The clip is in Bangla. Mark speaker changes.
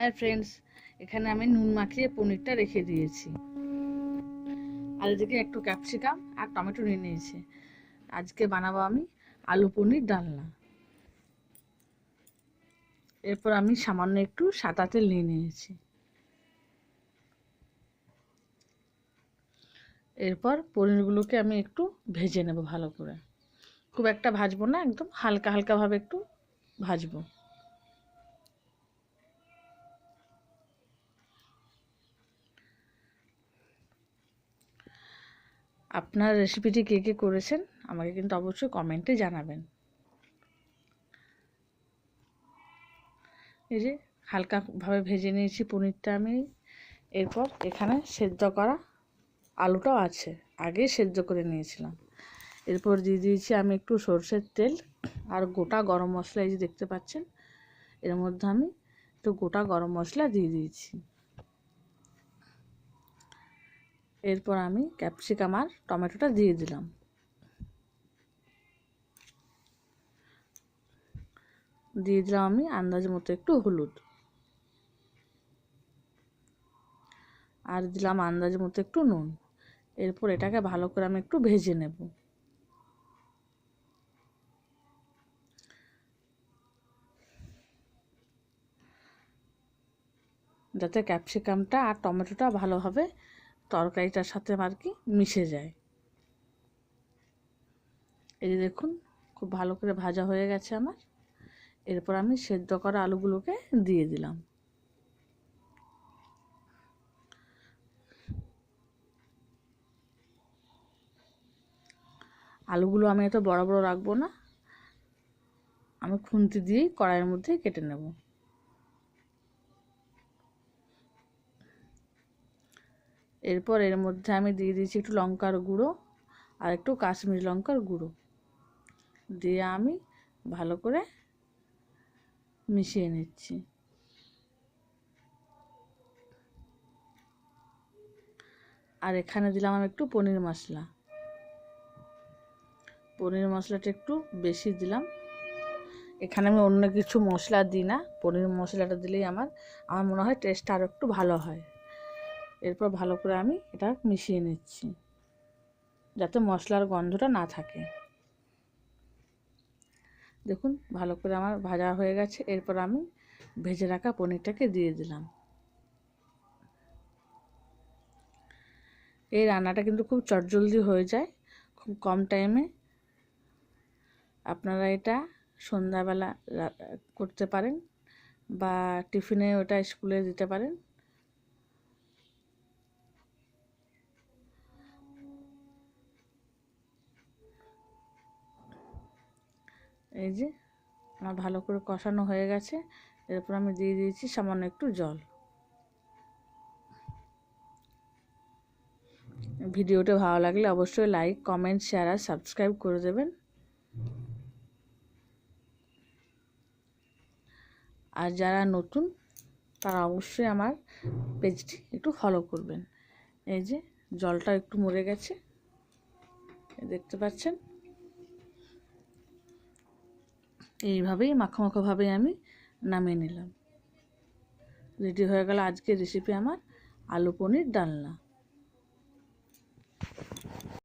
Speaker 1: হ্যাঁ ফ্রেন্ডস এখানে আমি নুন মাখিয়ে পনিরটা রেখে দিয়েছি। আর এদিকে একটু ক্যাপসিকাম আর টমেটো নিয়ে নিয়েছি। আজকে বানাবো আমি আলু পনির ডালনা। এরপর আমি সামান্য একটু সাদা তেল নিয়ে নিয়েছি। এরপর পনিরগুলোকে আমি একটু ভেজে নেব ভালো করে। খুব একটা ভাজবো না, একদম হালকা হালকাভাবে একটু ভাজবো। আপনার রেসিপিটি কে কে করেছেন, আমাকে কিন্তু অবশ্যই কমেন্টে জানাবেন। এই যে হালকাভাবে ভেজে নিয়েছি পনিরটা আমি। এরপর এখানে সেদ্ধ করা আলুটাও আছে, আগে সেদ্ধ করে নিয়েছিলাম। এরপর দিয়ে দিয়েছি আমি একটু সর্ষের তেল আর গোটা গরম মশলা এই যে দেখতে পাচ্ছেন, এর মধ্যে আমি একটু গোটা গরম মশলা দিয়ে দিয়েছি। এরপর আমি ক্যাপসিকাম আর টমেটোটা দিয়ে দিলাম। দিয়ে দিলাম আমি আন্দাজ মতো একটু হলুদ। আর দিলাম আন্দাজ মতো একটু নুন। এরপর এটাকে ভালো করে আমি একটু ভেজে নেব। যাতে ক্যাপসিকামটা আর টমেটোটা ভালোভাবে তরকারিটার সাথে আর কি মিশে যায়। এই যে দেখুন, খুব ভালো করে ভাজা হয়ে গেছে আমার। এরপর আমি সেদ্ধ করা আলুগুলোকে দিয়ে দিলাম। আলুগুলো আমি এত বড় বড় রাখব না, আমি খুন্তি দিয়েই কড়াইয়ের মধ্যে কেটে নেব। এরপর এর মধ্যে আমি দিয়ে দিয়েছি একটু লঙ্কার গুঁড়ো আর একটু কাশ্মীরি লঙ্কার গুঁড়ো। দিয়ে আমি ভালো করে মিশিয়ে নিচ্ছি। আর এখানে দিলাম আমি একটু পনির মশলা। পনির মশলাটা একটু বেশি দিলাম। এখানে আমি অন্য কিছু মশলা দিই না। পনির মশলাটা দিলেই আমার আমার মনে হয় টেস্টটা আরও একটু ভালো হয়। এরপর ভালো করে আমি এটা মিশিয়ে নিচ্ছি, যাতে মশলার গন্ধটা না থাকে। দেখুন, ভালো করে আমার ভাজা হয়ে গেছে। এরপর আমি ভেজে রাখা পনিরটাকে দিয়ে দিলাম। এই রান্নাটা কিন্তু খুব চটজলদি হয়ে যায়। খুব কম টাইমে আপনারা এটা সন্ধ্যাবেলা করতে পারেন বা টিফিনে ওটা স্কুলে দিতে পারেন। এই যে, আমার ভালো করে কষানো হয়ে গেছে। এরপর আমি দিয়ে দিয়েছি সামান্য একটু জল। ভিডিওটা ভালো লাগলে অবশ্যই লাইক কমেন্ট শেয়ার আর সাবস্ক্রাইব করে দেবেন। আর যারা নতুন, তারা অবশ্যই আমার পেজটি একটু ফলো করবেন। এই যে, জলটা একটু মরে গেছে। দেখতে পাচ্ছেন? এইভাবেই মাখো মাখোভাবেই আমি নামিয়ে নিলাম। রেডি হয়ে গেল আজকের রেসিপি আমার আলু পনির ডালনা।